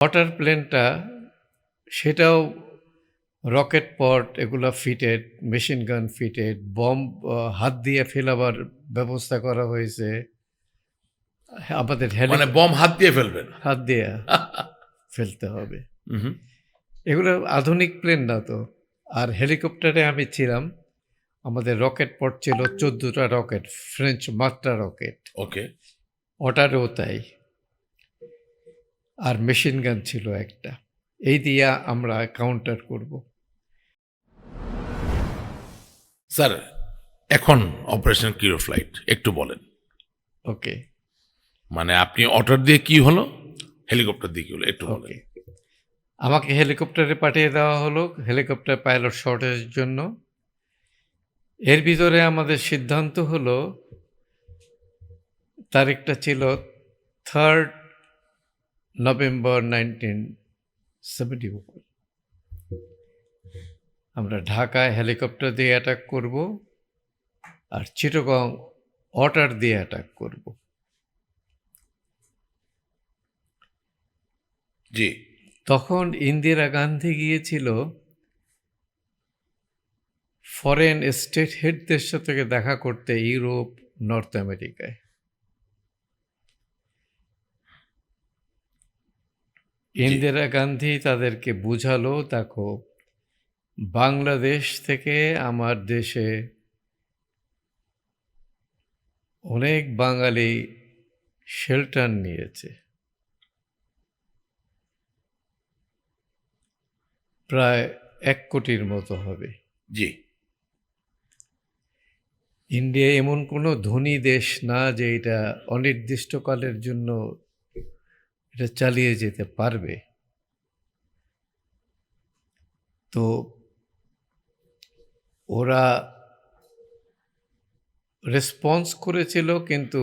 Water প্লেনটা সেটাও rocket pod এগুলো fitted machine gun fitted bomb হাত দিয়ে ফেলাবার ব্যবস্থা করা হয়েছে। আমাদের মানে বম হাত দিয়ে ফেলবেন। হাত দিয়ে ফেলতে হবে। এগুলো আধুনিক প্লেন না তো। আর হেলিকপ্টারে আমি ছিলাম। আমাদের রকেট পট ছিল চোদ্দোটা রকেট ফ্রেঞ্চ মাত্রা রকেট। ওকে ওটারও তাই। আর মেশিন গান ছিল একটা। এই দিয়া আমরা কাউন্টার করব। স্যার এখন অপারেশন কিরো ফ্লাইট একটু বলেন। ওকে মানে আপনি অর্ডার দিয়ে কি হলো? হেলিকপ্টার দিয়ে কি হলো? একটু ওকে আমাকে হেলিকপ্টারে পাঠিয়ে দেওয়া হলো হেলিকপ্টার পাইলট শর্টেজের জন্য। এর ভিতরে আমাদের সিদ্ধান্ত হলো তারিখটা ছিল থার্ড নভেম্বর নাইনটিন সেভেন্টি আমরা ঢাকায় হেলিকপ্টার দিয়ে অ্যাটাক করব আর চিটগং অটার দিয়ে অ্যাটাক করব। জি। তখন ইন্দিরা গান্ধী গিয়েছিল ফরেন স্টেট হেডদের সাথে দেখা করতে ইউরোপ নর্থ আমেরিকায় ইন্দিরা গান্ধী তাদেরকে বুঝালো দেখো বাংলাদেশ থেকে আমার দেশে অনেক বাঙালি শেল্টার নিয়েছে। প্রায় এক কোটির মতো হবে। জি। ইন্ডিয়া এমন কোনো ধনী দেশ না যে এটা অনির্দিষ্টকালের জন্য এটা চালিয়ে যেতে পারবে। তো ওরা রেসপন্স করেছিল কিন্তু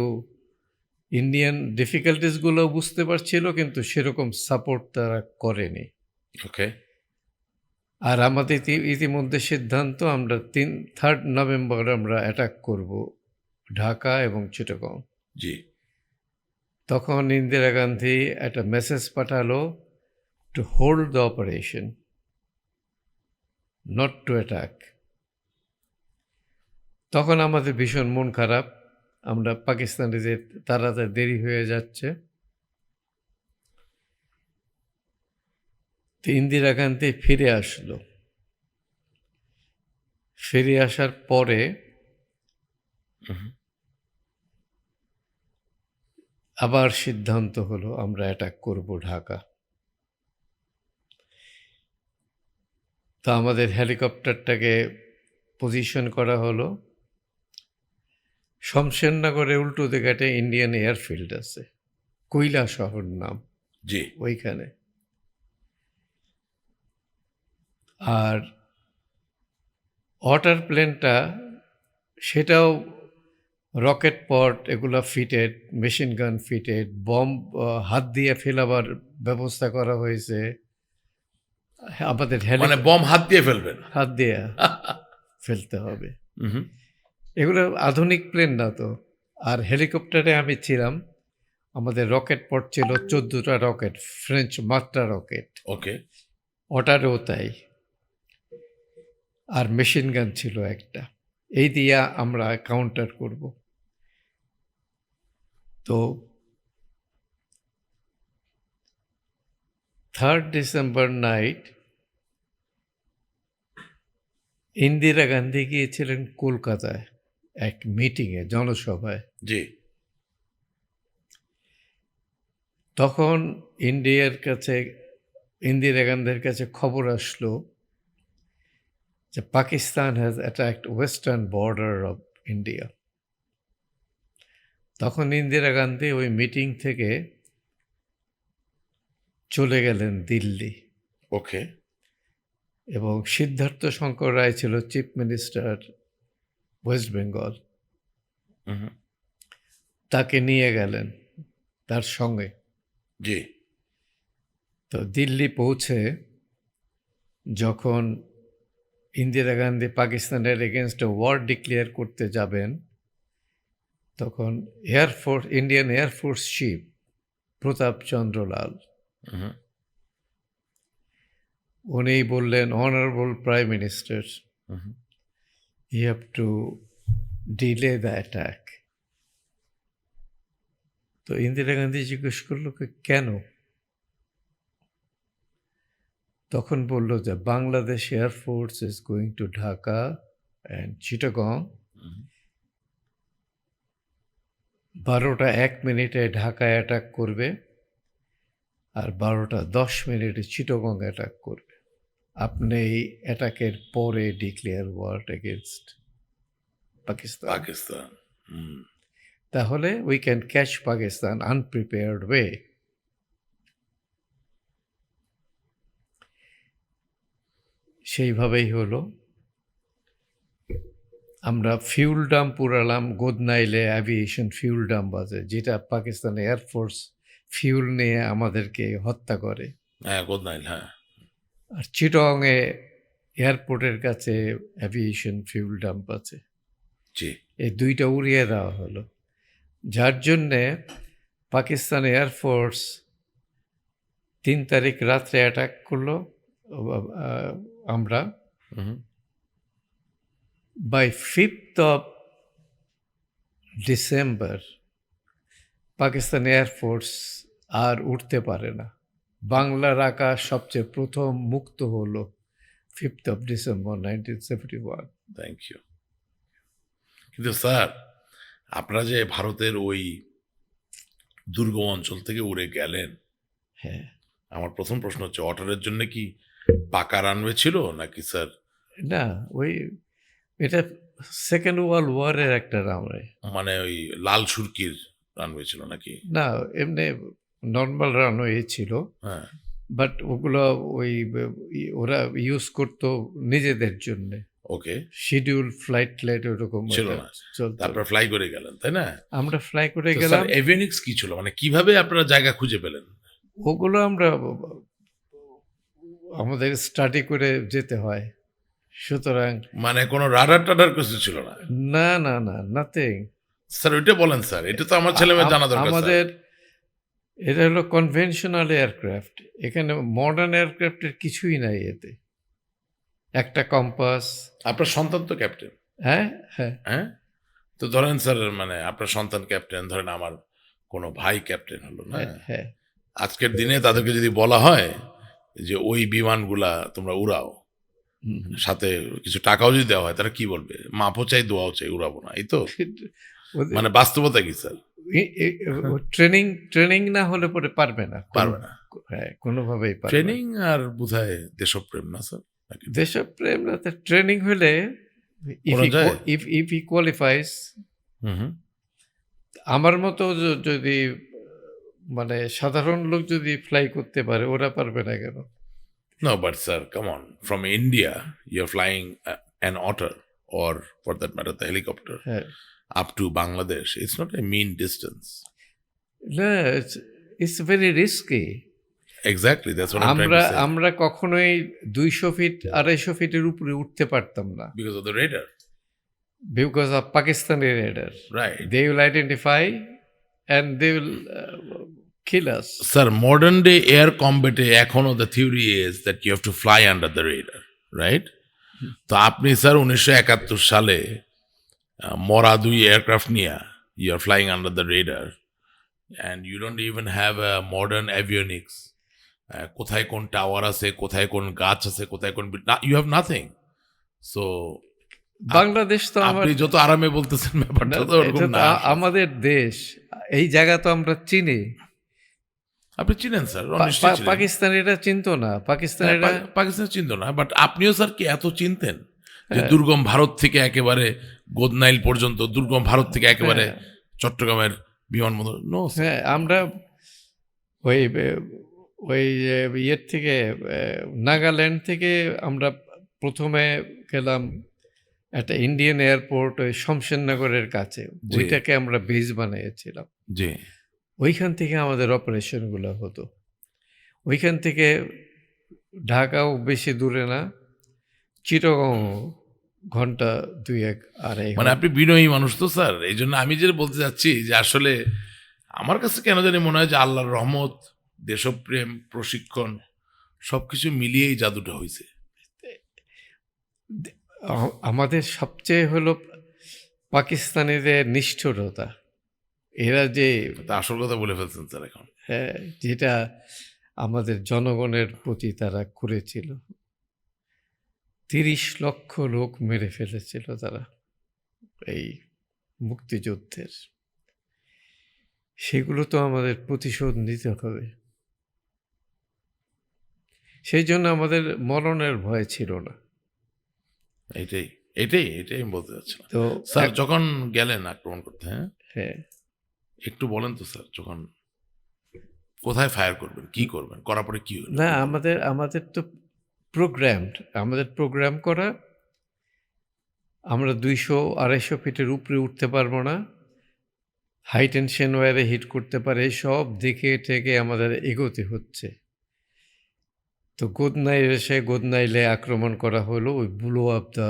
ইন্ডিয়ান ডিফিকাল্টিসগুলো বুঝতে পারছিল কিন্তু সেরকম সাপোর্ট তারা করেনি। ওকে আর আমাদের ইতিমধ্যে সিদ্ধান্ত আমরা তিন থার্ড নভেম্বর আমরা অ্যাটাক করব ঢাকা এবং চিটাগং জি। তখন ইন্দিরা গান্ধী একটা মেসেজ পাঠালো to hold the operation not to attack তখন আমাদের ভীষণ মন খারাপ, আমরা পাকিস্তানে যে তাড়াতাড়ি দেরি হয়ে যাচ্ছে। তো ইন্দিরা গান্ধী ফিরে আসলো। ফিরে আসার পরে আবার সিদ্ধান্ত হলো আমরা অ্যাটাক করব ঢাকা। তো আমাদের হেলিকপ্টারটাকে পজিশন করা হলো। শমশেরনগরে উল্টো দিঘাটে ইন্ডিয়ান এয়ারফিল্ড আছে। কৈলা শহর নাম। জি। ওইখানে। আর ওয়াটার প্লেনটা সেটাও রকেট পট এগুলো fitted machine gun fitted bomb হাত দিয়ে ফেলাবার ব্যবস্থা করা হয়েছে। আমাদের মানে বম হাত দিয়ে ফেলবেন? হাত দিয়ে ফেলতে হবে। এগুলো আধুনিক প্লেন না তো। আর হেলিকপ্টারে আমি ছিলাম। আমাদের রকেট পট ছিল চোদ্দোটা রকেট ফ্রেঞ্চ মাত্রা রকেট ওকে ওটারও তাই। আর মেশিন গান ছিল একটা। এই দিয়া আমরা কাউন্টার করব। তো third December night Indira Gandhi গিয়েছিলেন কলকাতায় এক মিটিংয়ে জনসভায়। জি। তখন ইন্ডিয়ার কাছে ইন্দিরা গান্ধীর কাছে খবর আসলো Pakistan has attacked western border of India তখন ইন্দিরা গান্ধী ওই মিটিং থেকে চলে গেলেন দিল্লি। ওকে এবং সিদ্ধার্থ শঙ্কর রায় ছিল চিফ মিনিস্টার ওয়েস্ট বেঙ্গল তাকে নিয়ে গেলেন তার সঙ্গে। জি। তো দিল্লি পৌঁছে যখন ইন্দিরা গান্ধী পাকিস্তানের এগেনস্টে ওয়ার ডিক্লেয়ার করতে যাবেন তখন air force Indian air force chief Pratap Chandra Lal উনি বললেন honourable prime minister you have to delay the attack তো ইন্দিরা গান্ধী জিজ্ঞেস করল "কে- কেন? তখন বলল যে Bangladesh air force is going to Dhaka and Chittagong. বারোটা এক মিনিটে ঢাকায় অ্যাটাক করবে আর বারোটা দশ মিনিটে চিটগং অ্যাটাক করবে। আপনি এই অ্যাটাকের পরে declare war against Pakistan. Pakistan তাহলে we can catch Pakistan unprepared way সেইভাবেই হলো। আমরা ফিউল ডাম্প পুরালাম গোদনাইলে অ্যাভিয়েশন ফিউল ডাম্প আছে যেটা পাকিস্তান এয়ারফোর্স ফিউল নিয়ে আমাদেরকে হত্যা করে। হ্যাঁ গোদনাইল হ্যাঁ। আর চিটংয়ে এয়ারপোর্টের কাছে অ্যাভিয়েশন ফিউল ডাম্প আছে। জি। এই দুইটা উড়িয়ে দেওয়া হলো। যার জন্যে পাকিস্তান এয়ারফোর্স তিন তারিখ রাত্রে অ্যাটাক করল আমরা. By fifth of December Pakistan air force আর উঠতে পারে না। বাংলার আকাশ সবচেয়ে প্রথম মুক্ত হলো fifth of December nineteen seventy one thank you কিন্তু স্যার আপনারা যে ভারতের ওই দুর্গম অঞ্চল থেকে উড়ে গেলেন হ্যাঁ। আমার প্রথম প্রশ্ন হচ্ছে অটারের জন্য কি পাকা রানওয়ে ছিল নাকি স্যার না ওই এটা সেকেন্ড ওয়ার্ল্ড ওয়ারের একটা রানওয়ে মানে ওই লাল সুরকির রানওয়ে ছিল নাকি? না এমনি নর্মাল রানওয়ে ছিল। হ্যাঁ। বাট ওগুলো ওই ওরা ইউজ করতো নিজেদের জন্য। ওকে শিডিউল ফ্লাইট ফ্লাইট ওরকম ছিল না। তারপর ফ্লাই করে গেলেন তাই না? আমরা ফ্লাই করে গেলাম। এভিনিক্স কি ছিল? মানে কীভাবে আপনারা জায়গা খুঁজে পেলেন? ওগুলো আমরা আমাদের স্টাডি করে যেতে হয়। সুতরাং মানে কোনো রাডার টাডার কিছু ছিল না? না না না নাথিং স্যার ওইটা বলেন স্যার। এটা তো আমার ছেলে মেয়ে জানা দরকার আমাদের এটা হলো কনভেনশনাল এয়ারক্রাফট এখানে মডার্ন এয়ারক্রাফটের কিছুই নাই এতে। একটা কম্পাস আপনার সন্তান তো ক্যাপ্টেন হ্যাঁ হ্যাঁ। হ্যাঁ? তো ধরেন স্যার মানে আপনার সন্তান ক্যাপ্টেন ধরেন আমার কোনো ভাই ক্যাপ্টেন হলো না? হ্যাঁ, হ্যাঁ। আজকের দিনে তাদেরকে যদি বলা হয় যে ওই বিমানগুলা তোমরা উড়াও। সাথে কিছু টাকাও যদি দেওয়া হয় তারা কি বলবে? মাপও চাই দোয়াও চাই উড়াবো না এই তো? মানে বাস্তবতা কি স্যার? ট্রেনিং ট্রেনিং না হলে পরে পারবে না। পারবে না। হ্যাঁ কোনোভাবেই পারবে ট্রেনিং আর বোধহয় দেশপ্রেম না স্যার? দেশপ্রেম না ট্রেনিং হলে ইফ ইফ ই কোয়ালিফাইস আমার মতো যদি মানে সাধারণ লোক যদি ফ্লাই করতে পারে ওরা পারবে না কেন? No but sir come on from India you are flying an Otter or for that matter the helicopter up to Bangladesh it's not a mean distance it's very risky exactly আমরা আমরা কখনোই দুইশো ফিট আড়াইশো ফিটের উপরে উঠতে পারতাম না। Because of the radar because of পাকিস্তানের radar right they will identify and they will uh, kill us. Sir, modern day air combat এখনও the theory is that you have to fly under the radar, right? তো আপনি sir উনিশশো একাত্তর সালে মরা দুই aircraft নিয়ে you are flying under the radar and you don't even have a modern avionics কোথায় কোন টাওয়ার আছে কোথায় কোন গাছ আছে কোথায় কোন you have nothing so Bangladesh তো আপনি যত আরামে বলতেছেন ব্যাপারটা তো আমাদের দেশ এই জায়গা তো আমরা চিনি আপনি চিনেন স্যার পা- পা- পাকিস্তানিরা চিনতো না হ্যাঁ, পাকিস্তান চিনত না বাট আপনিও স্যার কি এত চিনতেন যে হ্যাঁ। দুর্গম ভারত থেকে একেবারে গোদনাইল পর্যন্ত দুর্গম ভারত থেকে একেবারে হ্যাঁ। চট্টগ্রামের বিমানবন্দর নো হ্যাঁ আমরা ওই ওই ইয়ের থেকে নাগাল্যান্ড থেকে আমরা প্রথমে গেলাম একটা ইন্ডিয়ান এয়ারপোর্ট ওই শমশেরনগরের কাছে। ওইটাকে আমরা বেজ বানিয়েছিলাম। জি। ওইখান থেকে আমাদের অপারেশনগুলো হতো। ওইখান থেকে ঢাকাও বেশি দূরে না চিটগাঁও ঘণ্টা দুই এক আড়াই মানে আপনি বিনয়ী মানুষ তো স্যার এই জন্য আমি যেটা বলতে চাচ্ছি যে আসলে আমার কাছে কেন জানি মনে হয় যে আল্লাহর রহমত দেশপ্রেম প্রশিক্ষণ সব কিছু মিলিয়েই জাদুটা হয়েছে আমাদের সবচেয়ে হলো পাকিস্তানিদের নিষ্ঠুরতা। এরা যে আসল কথা বলে ফেলছেন স্যার এখন। হ্যাঁ, যেটা আমাদের জনগণের প্রতি তারা করেছিল। তিরিশ লক্ষ লোক মেরে ফেলেছিল তারা এই মুক্তিযুদ্ধের। সেগুলো তো আমাদের প্রতিশোধ নিতে হবে। সেই জন্য আমাদের মরণের ভয় ছিল না। এটাই এটাই এটাই আমি বলতে চাচ্ছিলাম। তো স্যার যখন গেলেন আক্রমণ করতে হ্যাঁ? হ্যাঁ। একটু বলেন তো স্যার যখন কোথায় ফায়ার করবেন কি করবেন করার পরে কি না আমাদের আমাদের তো প্রোগ্রামড আমাদের প্রোগ্রাম করা আমরা দুইশো আড়াইশো ফিটের উপরে উঠতে পারব না। হাই টেনশন ওয়ারে হিট করতে পারে সব দেখে ঠেকে আমাদের এগোতে হচ্ছে। তো গোদনাইল এসে গোদনাইলে আক্রমণ করা হলো ওই blow up the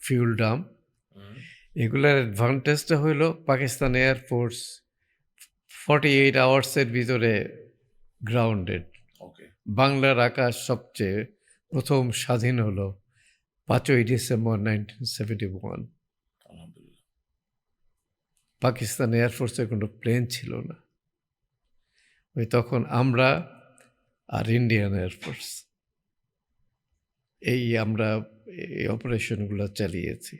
fuel Dam. এগুলোর অ্যাডভান্টেজটা হলো Pakistan air force forty eight আওয়ার্সের ভিতরে গ্রাউন্ডেড বাংলার আকাশ সবচেয়ে প্রথম স্বাধীন হলো পাঁচই December nineteen seventy one Pakistan এয়ারফোর্সের কোনো প্লেন ছিল না। ওই তখন আমরা আর ইন্ডিয়ান এয়ারফোর্স এই আমরা এই অপারেশনগুলো চালিয়েছি।